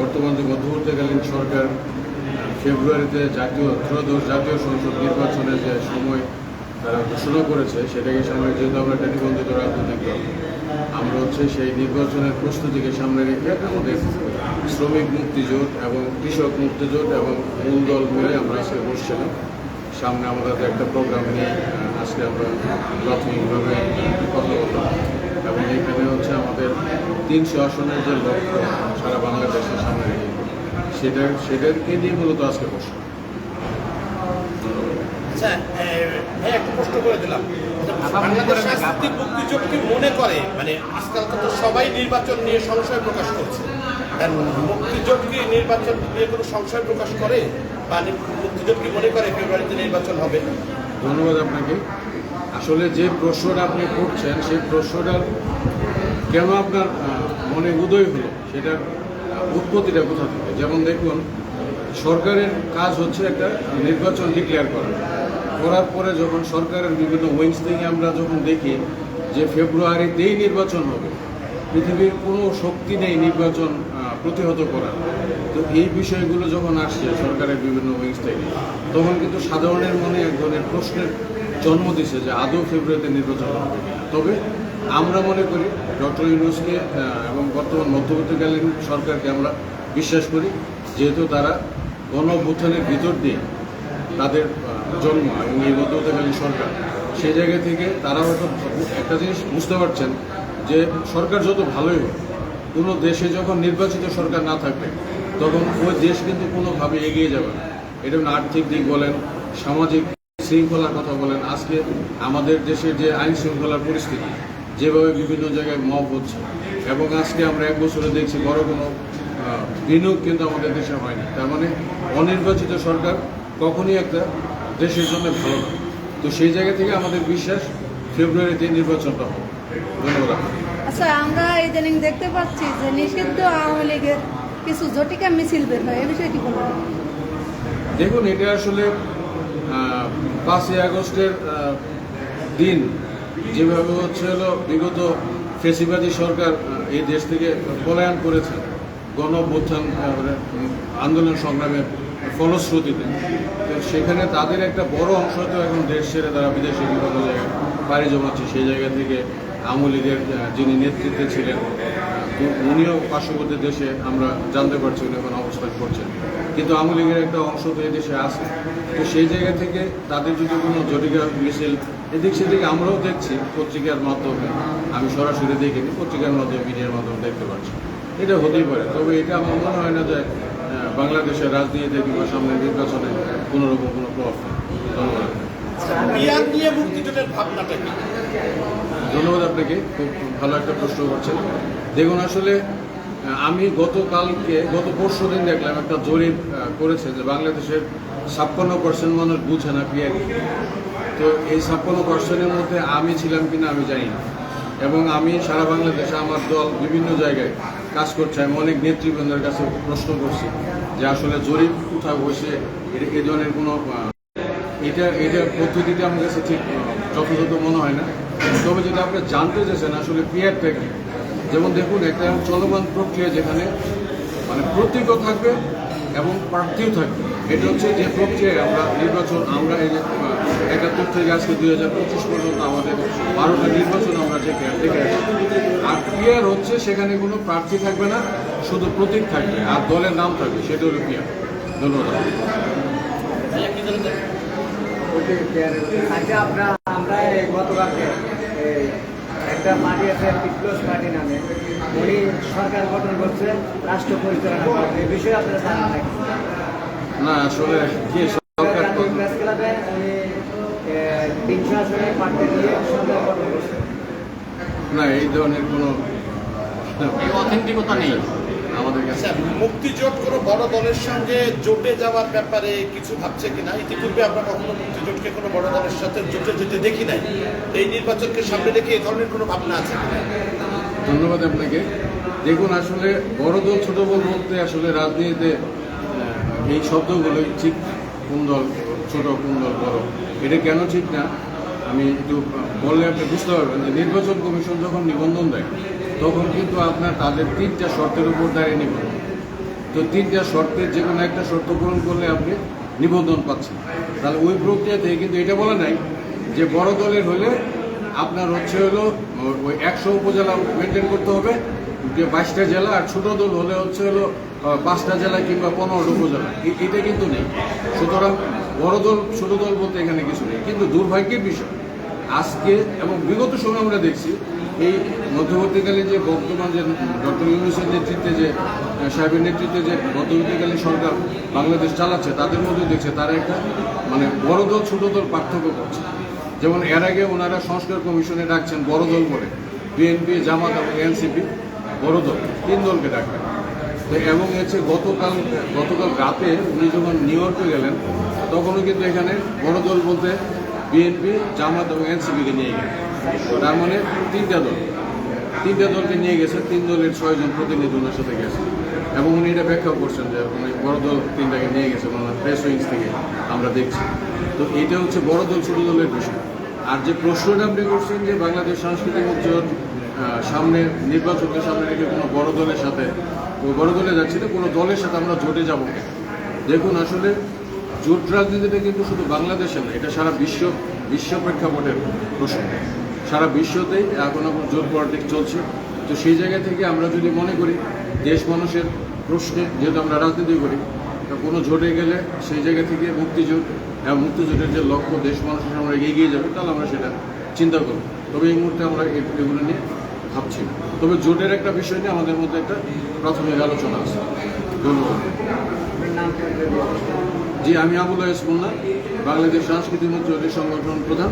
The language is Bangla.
বর্তমান যে মধ্যবর্তীকালীন সরকার, ফেব্রুয়ারিতে জাতীয় ত্রয়োদশ জাতীয় সংসদ নির্বাচনের যে সময় তারা ঘোষণা করেছে, সেটাকে সামনে যেহেতু আমরা একটা নিবন্ধিত রাজনৈতিক দল, আমরা হচ্ছে সেই নির্বাচনের প্রস্তুতিকে সামনে রেখে আমাদের শ্রমিক মুক্তিজোট এবং কৃষক মুক্তিজোট এবং মূল দল মিলে আমরা আজকে বসছিলাম। সামনে আমাদের একটা প্রোগ্রাম নিয়ে আজকে আমরা প্রাথমিকভাবে কথা বললাম। এবং এখানে হচ্ছে আমাদের তিনশো আসনের যে লক্ষ্য সারা বাংলাদেশের সামনে সেটা সেটাকে নিয়ে মূলত আজকে আচ্ছা একটা প্রশ্ন করে দিলাম। বাংলাদেশ রাজনীতি মনে করে মানে তো সবাই নির্বাচন নিয়ে সংশয় প্রকাশ করছে। আর মুক্তিযোগ কি নির্বাচন নিয়ে কোনো সংশয় প্রকাশ করে? বা মুক্তিযোগ কি মনে করে ফেব্রুয়ারিতে নির্বাচন হবে? ধন্যবাদ আপনাকে। আসলে যে প্রশ্নটা আপনি করছেন সেই প্রশ্নটা কেন আপনার মনে উদয় হলো? সেটা উৎপত্তিটা কোথা থেকে? যেমন দেখুন, সরকারের কাজ হচ্ছে একটা নির্বাচন ডিক্লেয়ার করা। করার পরে যখন সরকারের বিভিন্ন উইংস থেকে আমরা যখন দেখি যে ফেব্রুয়ারিতেই নির্বাচন হবে, পৃথিবীর কোনো শক্তি নেই নির্বাচন প্রতিহত করার। তো এই বিষয়গুলো যখন আসছে সরকারের বিভিন্ন উইংস থেকে তখন কিন্তু সাধারণের মনে এক ধরনের প্রশ্নের জন্ম দিছে যে আদৌ ফেব্রুয়ারিতে নির্বাচন হবে তবে আমরা মনে করি ডক্টর ইউনুসকে এবং বর্তমান মধ্যবর্তীকালীন সরকারকে আমরা বিশ্বাস করি, যেহেতু তারা গণ ভিতর দিয়ে তাদের জন্ম এবং এই মধ্যবর্তীকালীন সরকার, সেই জায়গা থেকে তারা হয়তো একটা জিনিস বুঝতে পারছেন যে সরকার যত ভালোই হোক, কোনো দেশে যখন নির্বাচিত সরকার না থাকবে, তখন ওই দেশ কিন্তু কোনোভাবে এগিয়ে যাবে না। এটা আর্থিক দিক বলেন, সামাজিক শৃঙ্খলার কথা বলেন, আজকে আমাদের দেশের যে আইন শৃঙ্খলার পরিস্থিতি যেভাবে বিভিন্ন জায়গায় মব হচ্ছে। এবং আজকে আমরা এক বছরে দেখছি বড় কোনো বিনিয়োগ কিন্তু আমাদের দেশে হয়নি। তার মানে অনির্বাচিত সরকার কখনই একটা দেশের জন্য ভালো না। তো সেই জায়গা থেকে আমাদের বিশ্বাস ফেব্রুয়ারিতে নির্বাচনটা হবে। ধন্যবাদ আচ্ছা আমরা ইদানিং দেখতে পাচ্ছি যে নিষিদ্ধ আওয়ামী লীগের কিছু জটিকা মিছিল বের হয়। এ বিষয়ে কি বলবেন? দেখুন এটা আসলে পাঁচই আগস্টের দিন যেভাবে হচ্ছে হলো বিগত ফেসিবাদী সরকার এই দেশ থেকে পলায়ন করেছে গণ আন্দোলন সংগ্রামের ফলশ্রুতিতে। তো সেখানে তাদের একটা বড় অংশ তো এখন দেশ ছেড়ে তারা বিদেশে বিভিন্ন জায়গায় পাড়ি জমাচ্ছে। সেই জায়গা থেকে আওয়ামী লীগের যিনি নেতৃত্বে ছিলেন উনিও পার্শ্ববর্তী দেশে আমরা জানতে পারছি উনি এখন অবস্থান করছেন। কিন্তু আওয়ামী লীগের একটা অংশ তো এই দেশে আছে। তো সেই জায়গা থেকে তাদের যদি কোনো জটিকা মিছিল এদিক সেদিকে আমরাও দেখছি পত্রিকার মাধ্যমে। আমি সরাসরি দেখিনি পত্রিকার মাধ্যমে মিডিয়ার মাধ্যমে দেখতে পাচ্ছি। এটা হতেই পারে। তবে এটা আমার মনে হয় না যে বাংলাদেশের রাজনীতিতে কিংবা সামনে নির্বাচনে কোনো রকম কোনো প্রভাব নেই। ধন্যবাদ। ধন্যবাদ আপনাকে। খুব ভালো একটা প্রশ্ন করছেন। দেখুন, আসলে আমি গতকালকে, গত পরশু দিন দেখলাম একটা জরিপ করেছে যে বাংলাদেশের ছাপ্পান্ন পার্সেন্ট মানুষ বুঝে না পিয়ার তো এই ছাপ্পান্ন পার্সেন্টের মধ্যে আমি ছিলাম কিনা আমি জানি না। এবং আমি সারা বাংলাদেশে আমার দল বিভিন্ন জায়গায় কাজ করছে। আমি অনেক নেতৃবৃন্দের কাছে প্রশ্ন করছি যে আসলে জরিপ কোথাও বসে? এ- ধরনের কোনো এটা এটা পদ্ধতিটা আমার কাছে ঠিক যথাযথ মনে হয় না। তবে যেটা আপনি জানতে চেয়েছেন আসলে পিয়ারটা কি যেমন দেখুন, একটা চলমান প্রক্রিয়া যেখানে মানে প্রতীকও থাকবে এবং প্রার্থীও থাকবে। এটা হচ্ছে যে প্রক্রিয়ায় আমরা নির্বাচন, আমরা এই যে একাত্তর থেকে আজকে দুই হাজার পঁচিশ পর্যন্ত আমাদের বারোটা নির্বাচন আমরা দেখে দেখে আর পিয়ার হচ্ছে সেখানে কোনো প্রার্থী থাকবে না, শুধু প্রতীক থাকবে আর দলের নাম থাকবে, সেটা হলো পিয়ার ধন্যবাদ। আচ্ছা আমরা গতকালকে একটা পার্টি আছে পিপলস পার্টি নামে। উনি সরকার গঠন করছে রাষ্ট্র পরিচালনা করছে এই বিষয়ে আপনারা জানেন নাকি? না আসলে যে সরকার প্রেস ক্লাবে উনি তিনশো আসনে পার্টি দিয়ে সরকার গঠন করছে। না এই ধরনের কোনো অথেন্টিকতা নেই। আমাদের কাছে। আচ্ছা মুক্তিজোট কোনো বড় দলের সঙ্গে জোটে যাওয়ার ব্যাপারে কিছু ভাবছে কিনা? ইতিপূর্বে আমরা কখনো মুক্তিজোটকে কোনো বড় দলের সাথে জোটে যেতে দেখি নাই। এই নির্বাচনকে সামনে রেখে এই ধরনের কোনো ভাবনা আছে ধন্যবাদ আপনাকে। দেখুন আসলে বড় দল ছোট দল বলতে আসলে রাজনীতিতে এই শব্দগুলোই ঠিক কোন দল ছোট কোন দল বড় এটা কেন ঠিক না? আমি একটু বললে আপনি বুঝতে পারবেন যে নির্বাচন কমিশন যখন নিবন্ধন দেয় তখন কিন্তু আপনার তাদের তিনটা শর্তের উপর দাঁড়িয়ে নিবন্ধন তো তিনটা শর্তের যে কোনো একটা শর্ত পূরণ করলে আপনি নিবন্ধন পাচ্ছেন। তাহলে ওই প্রক্রিয়া থেকে কিন্তু এটা বলা নাই যে বড় দলের হলে আপনার হচ্ছে হলো, ওই একশো উপজেলা মেনটেন করতে হবে, যে বাইশটা জেলা আর ছোটো দল হলে হচ্ছে হলো পাঁচটা জেলা কিংবা পনেরোটা উপজেলা। এটা কিন্তু নেই। সুতরাং বড় দল, ছোট দল বলতে এখানে কিছু নেই। কিন্তু দুর্ভাগ্যের বিষয়, আজকে এবং বিগত সময় আমরা দেখছি এই মধ্যবর্তীকালে যে বর্তমান যে ডক্টর ইউনুসের নেতৃত্বে যে সাহেবের নেতৃত্বে যে মধ্যবর্তীকালীন সরকার বাংলাদেশ চালাচ্ছে, তাদের মধ্যে দেখছে তারা একটা মানে বড় দল, ছোট দল পার্থক্য করছে। যেমন এর আগে ওনারা সংস্কার কমিশনে ডাকছেন বড় দল বলে। বিএনপি, জামাত এবং এনসিপি বড় দল, তিন দলকে ডাকবেন। তো এবং হচ্ছে গতকাল গতকাল রাতে উনি যখন নিউ ইয়র্কে গেলেন, তখনও কিন্তু এখানে বড় দল বলতে বিএনপি, জামাত এবং এনসিপিকে নিয়ে গেলেন। তার মানে তিনটা দল। তিনটা দলকে নিয়ে গেছে, তিন দলের ছয়জন প্রতিনিধি ওনার সাথে গেছে। এবং উনি এটা ব্যাখ্যা করছেন যে উনি বড় দল তিনটাকে নিয়ে গেছে ওনার প্রেস উইংস থেকে আমরা দেখছি। তো এটা হচ্ছে বড় দল, ছোট দলের বিষয়। আর যে প্রশ্নটা আপনি করছেন যে বাংলাদেশ সাংস্কৃতিক উজ্জ্বল সামনে নির্বাচনকে সামনে রেখে কোনো বড় দলের সাথে বড় দলে যাচ্ছি না, কোনো দলের সাথে আমরা জোটে যাব দেখুন আসলে জোট রাজনীতিটা কিন্তু শুধু বাংলাদেশে না, এটা সারা বিশ্ব বিশ্ব প্রেক্ষাপটের প্রশ্ন। সারা বিশ্বতেই এখন এখন জোট পলিটিক্স চলছে। তো সেই জায়গা থেকে আমরা যদি মনে করি, দেশ মানুষের প্রশ্নে যেহেতু আমরা রাজনীতি করি কোনো জোটে গেলে সেই জায়গা থেকে মুক্তিযুদ্ধ এবং মুক্তিযুদ্ধের যে লক্ষ্য দেশ মানুষের আমরা এগিয়ে যাবে, তাহলে আমরা সেটা চিন্তা করব। তবে এই মুহূর্তে আমরা এগুলো নিয়ে ভাবছি তবে জোটের একটা বিষয় নিয়ে আমাদের মধ্যে একটা প্রাথমিক আলোচনা আছে। ধন্যবাদ। জি, আমি আবুল ইসমুল্লাহ বাংলাদেশ সাংস্কৃতিক মুক্তিযুদ্ধ সংগঠন প্রধান।